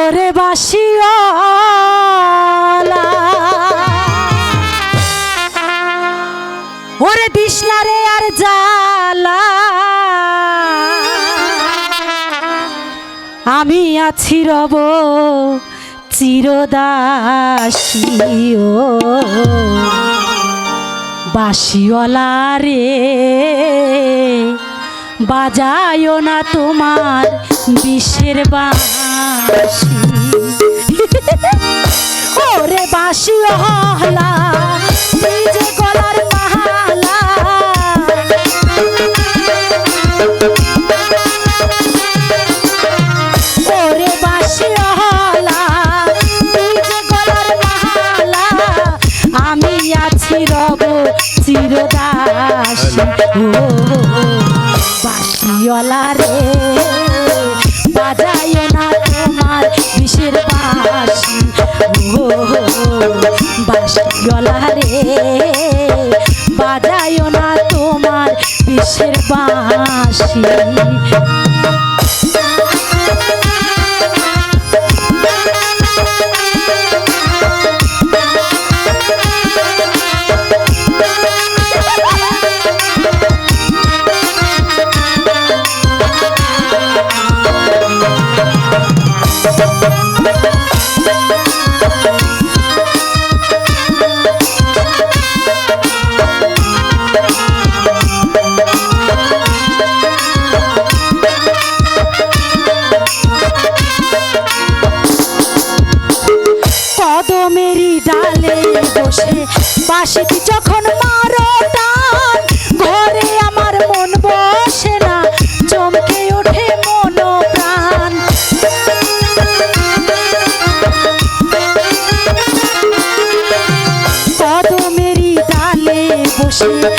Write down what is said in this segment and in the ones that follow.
ওরে বাসিওলা ওরে দিশনারে আর জালা আমি আছি রব চিরদাসী ও বাসিওলা রে। বাজায়ও না তোমার বিশ্বের বাসি ওরে বাসি হলা নিজে গলার মালা আছি রব চিরদাসী। ও বাসিওয়ালা রে বাজায় না তোমার বিষের বাসি ও বাসিওয়ালা রে বাজায় না তোমার বিষের বাসি কদমেরই ডালে বসে বাসিটি যখন মারো Yeah.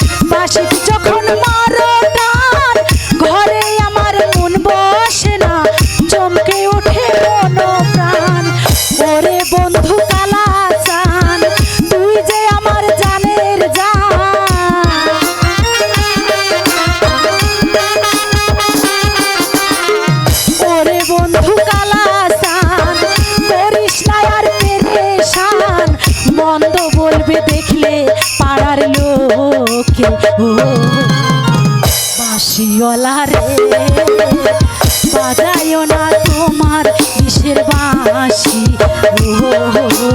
লোকে ও। বাসিওলা রে বাজায় না তোমার বিষের বাঁশি? ও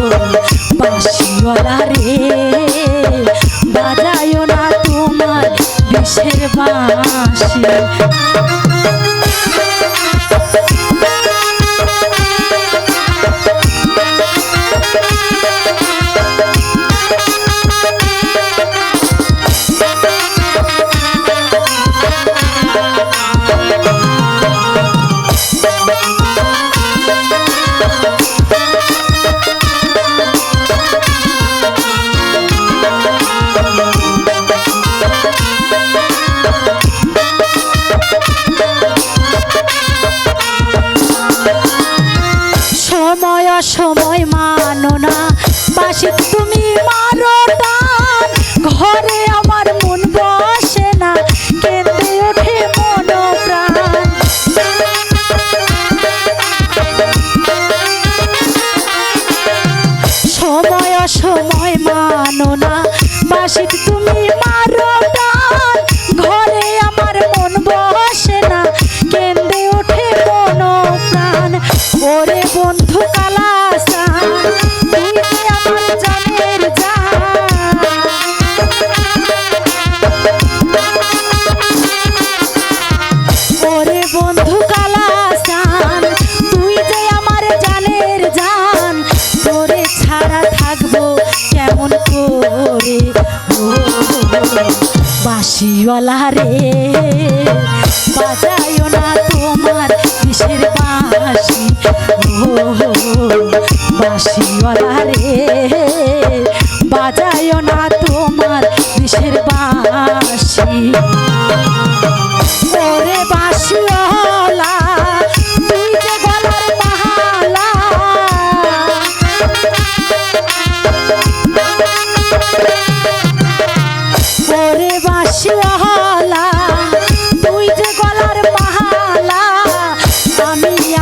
বাসিওলা রে বাজায় না তোমার বিষের বাঁশি? সময় মানো না। বাসি, তুমি মারো টান। ঘরে আমার মন বসে না। কেন্দ্রে ওঠে মন প্রাণ বাজায় না তোমার কিসের বাঁশি ও বাসিওয়ালা রে বাজায় না তোমার কিসের বাঁশি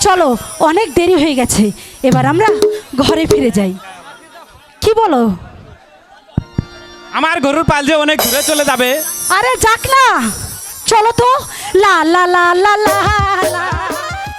চলো অনেক দেরি হয়ে গেছে। এবার আমরা ঘরে ফিরে যাই। কি বলো? আমার গরুর পাল যে অনেক ঘুরে চলে যাবে। আরে যাক না। চলো তো। লা লা লা লা লা লা।